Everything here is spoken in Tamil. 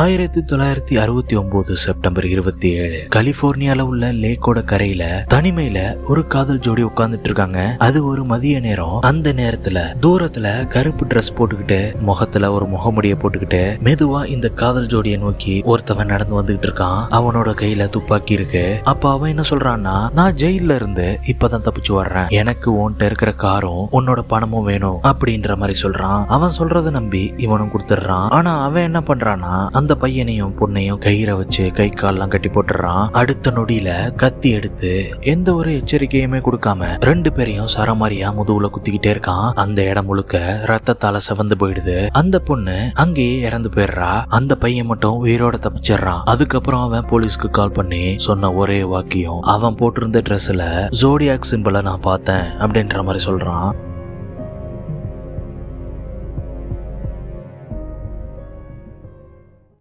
ஆயிரத்தி தொள்ளாயிரத்தி அறுபத்தி ஒன்பது செப்டம்பர் இருபத்தி ஏழு கலிபோர்னியால உள்ள லேக்கோட கரையில தனிமையில ஒரு காதல் ஜோடி உட்கார்ந்துட்டு இருக்காங்க அது ஒரு மதிய நேரம். அந்த நேரத்துல தூரத்துல கருப்பு ட்ரெஸ் போட்டுக்கிட்டு முகத்துல ஒரு முகமுடிய போட்டுக்கிட்டு மெதுவா இந்த காதல் ஜோடியை நோக்கி ஒருத்தவன் நடந்து வந்துகிட்டு இருக்கான் அவனோட கையில துப்பாக்கி இருக்கு. அப்ப அவன் என்ன சொல்றான்னா நான் ஜெயில இருந்து இப்பதான் தப்பிச்சு வர்றேன். எனக்கு உன்கிட்ட இருக்கிற காரும் உன்னோட பணமும் வேணும். அப்படின்ற மாதிரி சொல்றான். அவன் சொல்றத நம்பி இவனும் கொடுத்துடுறான். ஆனா அவன் என்ன பண்றான்னா அந்த அந்த பையனையும் பொண்ணையும் கயிறை வச்சு கை கால்லாம் கட்டி போட்டுறான். அடுத்த நொடியில கத்தி எடுத்து எந்த ஒரு எச்சரிக்கையுமே கொடுக்காம ரெண்டு பேரையும் சரமாரியா முதுகுல குத்திக்கிட்டே இருக்கான். அந்த இடம் முழுக்க ரத்தத்தால செவந்து போயிடுது. அந்த பொண்ணு அங்கேயே இறந்து போயிடுறா. அந்த பையன் மட்டும் உயிரோட தப்பிச்சிடுறான். அதுக்கப்புறம் அவன் போலீஸ்க்கு கால் பண்ணி சொன்ன ஒரே வாக்கியம் அவன் போட்டிருந்த ட்ரெஸ்ல ஜோடியாக் சிம்பிளை நான் பார்த்தேன் அப்படின்ற மாதிரி சொல்றான்.